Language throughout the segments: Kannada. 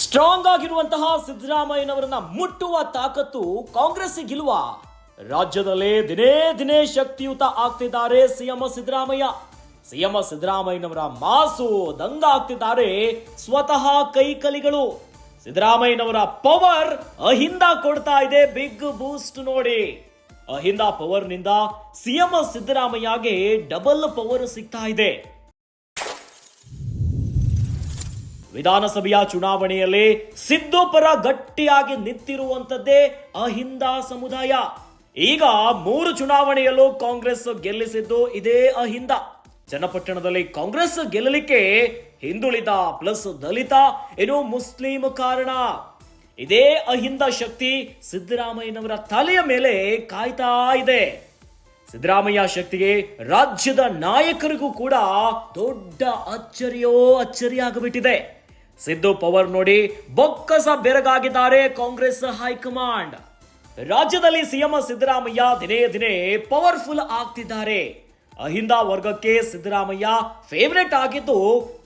ಸ್ಟ್ರಾಂಗ್ ಆಗಿರುವಂತಹ ಸಿದ್ದರಾಮಯ್ಯನವರನ್ನ ಮುಟ್ಟುವ ತಾಕತ್ತು ಕಾಂಗ್ರೆಸ್ ಗಿಲ್ವಾ ರಾಜ್ಯದಲ್ಲೇ ದಿನೇ ದಿನೇ ಶಕ್ತಿಯುತ ಆಗ್ತಿದ್ದಾರೆ ಸಿಎಂ ಸಿದ್ದರಾಮಯ್ಯ. ಸಿಎಂ ಸಿದ್ದರಾಮಯ್ಯನವರ ಮಾಸು ದಂಗ ಆಗ್ತಿದ್ದಾರೆ ಸ್ವತಃ ಕೈಕಲಿಗಳು ಸಿದ್ದರಾಮಯ್ಯನವರ ಪವರ್ ಅಹಿಂದ ಕೊಡ್ತಾ ಇದೆ, ಬಿಗ್ ಬೂಸ್ಟ್ ನೋಡಿ. ಅಹಿಂದ ಪವರ್ನಿಂದ ಸಿಎಂ ಸಿದ್ದರಾಮಯ್ಯಗೆ ಡಬಲ್ ಪವರ್ ಸಿಗ್ತಾ ಇದೆ. ವಿಧಾನಸಭೆಯ ಚುನಾವಣೆಯಲ್ಲಿ ಸಿದ್ದು ಪರ ಗಟ್ಟಿಯಾಗಿ ನಿಂತಿರುವಂಥದ್ದೇ ಅಹಿಂದ ಸಮುದಾಯ. ಈಗ ಮೂರು ಚುನಾವಣೆಯಲ್ಲೂ ಕಾಂಗ್ರೆಸ್ ಗೆಲ್ಲಿಸಿದ್ದು ಇದೇ ಅಹಿಂದ. ಚನ್ನಪಟ್ಟಣದಲ್ಲಿ ಕಾಂಗ್ರೆಸ್ ಗೆಲ್ಲಲಿಕ್ಕೆ ಹಿಂದುಳಿದ ಪ್ಲಸ್ ದಲಿತ ಏನು ಮುಸ್ಲಿಂ ಕಾರಣ. ಇದೇ ಅಹಿಂದ ಶಕ್ತಿ ಸಿದ್ದರಾಮಯ್ಯನವರ ತಲೆಯ ಮೇಲೆ ಕಾಯ್ತಾ ಇದೆ. ಸಿದ್ದರಾಮಯ್ಯ ಶಕ್ತಿಗೆ ರಾಜ್ಯದ ನಾಯಕರಿಗೂ ಕೂಡ ದೊಡ್ಡ ಅಚ್ಚರಿಯೋ ಅಚ್ಚರಿ ಆಗಿಬಿಟ್ಟಿದೆ ಸಿದ್ದು ಪವರ್ ನೋಡಿ ಬೊಕ್ಕಸ ಬೆರಗಾಗಿದ್ದಾರೆ ಕಾಂಗ್ರೆಸ್ ಹೈಕಮಾಂಡ್. ರಾಜ್ಯದಲ್ಲಿ ಸಿಎಂ ಸಿದ್ದರಾಮಯ್ಯ ದಿನೇ ದಿನೇ ಪವರ್ಫುಲ್ ಆಗ್ತಿದ್ದಾರೆ. ಅಹಿಂದ ವರ್ಗಕ್ಕೆ ಸಿದ್ದರಾಮಯ್ಯ ಫೇವರೇಟ್ ಆಗಿದ್ದು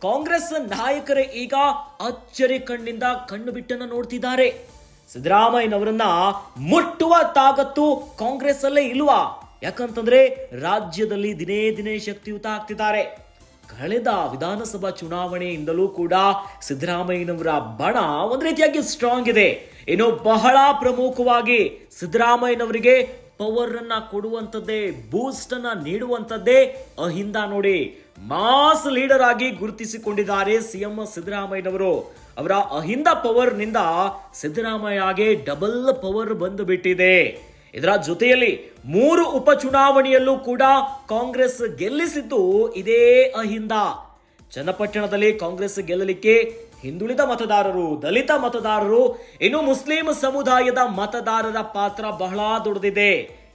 ಕಾಂಗ್ರೆಸ್ ನಾಯಕರೇ ಈಗ ಅಚ್ಚರಿ ಕಣ್ಣಿಂದ ಕಣ್ಣು ಬಿಟ್ಟನ್ನ ನೋಡ್ತಿದ್ದಾರೆ. ಸಿದ್ದರಾಮಯ್ಯನವರನ್ನ ಮುಟ್ಟುವ ತಾಕತ್ತು ಕಾಂಗ್ರೆಸ್ ಅಲ್ಲೇ ಇಲ್ವಾ? ಯಾಕಂತಂದ್ರೆ ರಾಜ್ಯದಲ್ಲಿ ದಿನೇ ದಿನೇ ಶಕ್ತಿಯುತ ಆಗ್ತಿದ್ದಾರೆ. ಕಳೆದ ವಿಧಾನಸಭಾ ಚುನಾವಣೆಯಿಂದಲೂ ಕೂಡ ಸಿದ್ದರಾಮಯ್ಯನವರ ಬಣ ಒಂದು ರೀತಿಯಾಗಿ ಸ್ಟ್ರಾಂಗ್ ಇದೆ. ಏನೋ ಬಹಳ ಪ್ರಮುಖವಾಗಿ ಸಿದ್ದರಾಮಯ್ಯನವರಿಗೆ ಪವರ್ ಅನ್ನ ಕೊಡುವಂಥದ್ದೇ ಬೂಸ್ಟ್ ಅನ್ನ ನೀಡುವಂಥದ್ದೇ ಅಹಿಂದ ನೋಡಿ ಮಾಸ್ ಲೀಡರ್ ಆಗಿ ಗುರುತಿಸಿಕೊಂಡಿದ್ದಾರೆ ಸಿಎಂ ಸಿದ್ದರಾಮಯ್ಯನವರು. ಅವರ ಅಹಿಂದ ಪವರ್ನಿಂದ ಸಿದ್ದರಾಮಯ್ಯಗೆ ಡಬಲ್ ಪವರ್ ಬಂದು ಬಿಟ್ಟಿದೆ. ಇದರ ಜೊತೆಯಲ್ಲಿ ಮೂರು ಉಪಚುನಾವಣೆಯಲ್ಲೂ ಕೂಡ ಕಾಂಗ್ರೆಸ್ ಗೆಲ್ಲಿಸಿದ್ದು ಇದೇ ಅಹಿಂದ. ಚನ್ನಪಟ್ಟಣದಲ್ಲಿ ಕಾಂಗ್ರೆಸ್ ಗೆಲ್ಲಲಿಕ್ಕೆ ಹಿಂದುಳಿದ ಮತದಾರರು, ದಲಿತ ಮತದಾರರು, ಇನ್ನು ಮುಸ್ಲಿಂ ಸಮುದಾಯದ ಮತದಾರರ ಪಾತ್ರ ಬಹಳ ದೊಡ್ಡದಿದೆ.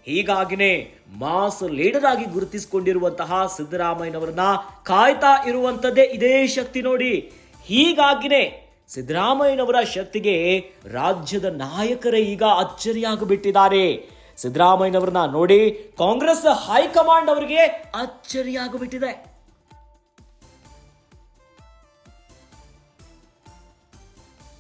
ಹೀಗಾಗಿನೇ ಮಾಸ್ ಲೀಡರ್ ಆಗಿ ಗುರುತಿಸಿಕೊಂಡಿರುವಂತಹ ಸಿದ್ದರಾಮಯ್ಯನವರನ್ನ ಕಾಯ್ತಾ ಇರುವಂತದ್ದೇ ಇದೇ ಶಕ್ತಿ ನೋಡಿ. ಹೀಗಾಗಿನೇ ಸಿದ್ದರಾಮಯ್ಯನವರ ಶಕ್ತಿಗೆ ರಾಜ್ಯದ ನಾಯಕರೇ ಈಗ ಅಚ್ಚರಿಯಾಗಿಬಿಟ್ಟಿದ್ದಾರೆ. ಸಿದ್ದರಾಮಯ್ಯನವ್ರನ್ನ ನೋಡಿ ಕಾಂಗ್ರೆಸ್ ಹೈಕಮಾಂಡ್ ಅವರಿಗೆ ಅಚ್ಚರಿಯಾಗಿಬಿಟ್ಟಿದೆ.